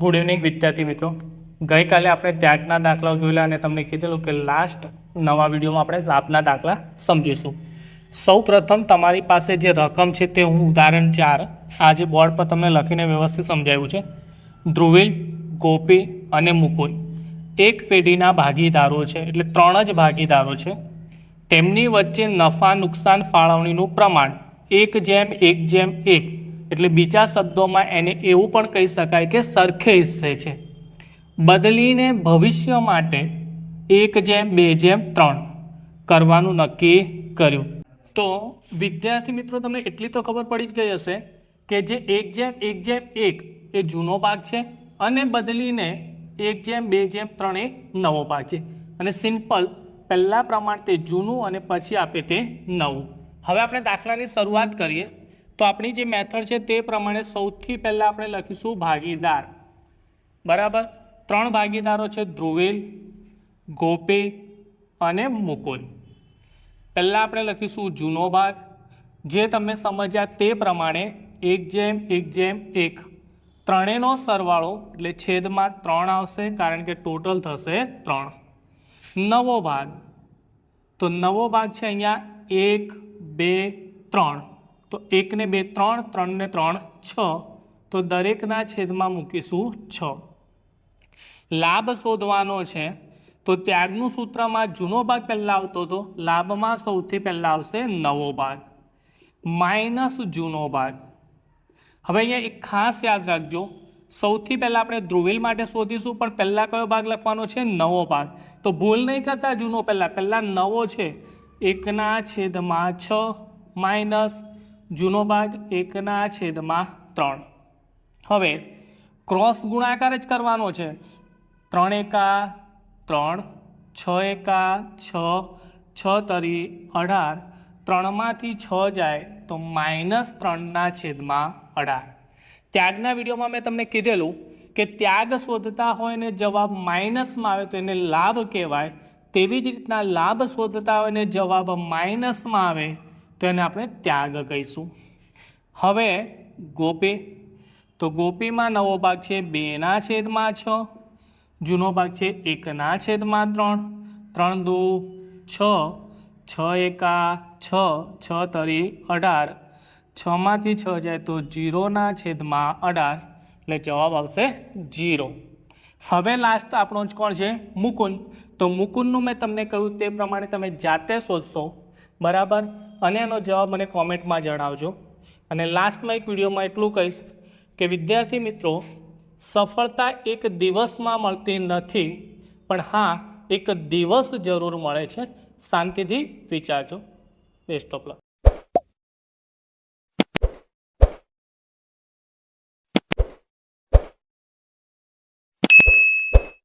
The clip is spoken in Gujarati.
ગુડ ઇવનિંગ વિદ્યાર્થી મિત્રો. ગઈકાલે આપણે ત્યાગના દાખલાઓ જોયેલા અને તમને કીધેલું કે લાસ્ટ નવા વિડીયોમાં આપણે લાભના દાખલા સમજીશું. સૌ પ્રથમ તમારી પાસે જે રકમ છે તે હું ઉદાહરણ ચાર આજે બોર્ડ પર તમને લખીને વ્યવસ્થિત સમજાવ્યું છે. ધ્રુવિલ, ગોપી અને મુકુલ. એક પેઢીના ભાગીદારો છે, એટલે ત્રણ જ ભાગીદારો છે. તેમની વચ્ચે નફા નુકસાન ફાળવણીનું પ્રમાણ એક જેમ એક જેમ, એક. એટલે બીજા શબ્દોમાં એને એવું પણ કહી શકાય કે સરખે હિસ્સે છે. બદલીને ભવિષ્ય માટે એક જેમ, બે જેમ, ત્રણ કરવાનું નક્કી કર્યું. તો વિદ્યાર્થી મિત્રો, તમને એટલી તો ખબર પડી જ ગઈ હશે કે જે એક જેમ એક જેમ, એક એ જૂનો ભાગ છે અને બદલીને એક જેમ, બે જેમ, ત્રણ એ નવો ભાગ છે. અને સિમ્પલ, પહેલાં પ્રમાણ તે જૂનું અને પછી આપે તે નવું. હવે આપણે દાખલાની શરૂઆત કરીએ. તો આપણી જે મેથડ છે તે પ્રમાણે સૌથી પહેલાં આપણે લખીશું ભાગીદાર. બરાબર? ત્રણ ભાગીદારો છે ધ્રુવેલ, ગોપે અને મુકુલ. પહેલાં આપણે લખીશું જૂનો ભાગ. જે તમે સમજ્યા તે પ્રમાણે એક જેમ એક જેમ, એક. ત્રણેયનો સરવાળો એટલે છેદમાં ત્રણ આવશે કારણ કે ટોટલ થશે ત્રણ. નવો ભાગ. તો નવો ભાગ છે અહીંયા એક, બે, ત્રણ. તો એકને બે, ત્રણ, ત્રણને ત્રણ, છ. તો દરેકના છેદમાં મૂકીશું છ. લાભ શોધવાનો છે. તો ત્યાગનું સૂત્રમાં જૂનો ભાગ પહેલાં આવતો હતો. લાભમાં સૌથી પહેલાં આવશે નવો ભાગ. માઇનસ જૂનો ભાગ. હવે અહીંયા એક ખાસ યાદ રાખજો. સૌથી પહેલાં આપણે ધ્રુવીલ માટે શોધીશું, પણ પહેલાં કયો ભાગ લખવાનો છે? નવો ભાગ. તો ભૂલ નહીં કરતા જૂનો પહેલાં. પહેલાં નવો છે. એકના છેદમાં છ માઇનસ જૂનો ભાગ એકના છેદમાં ત્રણ. હવે, ક્રોસ ગુણાકાર જ કરવાનો છે. ત્રણ એકા ત્રણ, છ એકા છ છ તરી અઢાર, ત્રણમાંથી છ જાય તો માઇનસ ત્રણના છેદમાં અઢાર. ત્યાગના વિડીયોમાં મેં તમને કીધેલું કે ત્યાગ શોધતા હોય ને જવાબ માઇનસમાં આવે તો એને લાભ કહેવાય. તેવી જ રીતના લાભ શોધતા હોય ને જવાબ માઇનસમાં આવે તો એને આપણે ત્યાગ કહીશું. હવે ગોપી. તો ગોપીમાં નવો ભાગ છે બેના છેદમાં છ, જૂનો ભાગ છે એકના છેદમાં ત્રણ. ત્રણ દુ છ છ એકા છ છ તરી અઢાર. છમાંથી છ જાય તો જીરોના છેદમાં અઢાર. એટલે જવાબ આવશે જીરો. હવે લાસ્ટ આપણો જ કોણ છે? મુકુંદ. તો મુકુંદનું મેં તમને કહ્યું તે પ્રમાણે તમે જાતે શોધશો. બરાબર? અને એનો જવાબ મને કોમેન્ટમાં જણાવજો. અને લાસ્ટમાં એક વિડીયોમાં એટલું કહીશ કે વિદ્યાર્થી મિત્રો, સફળતા એક દિવસમાં મળતી નથી, પણ હા, એક દિવસ જરૂર મળે છે. શાંતિથી વિચારજો. Best of luck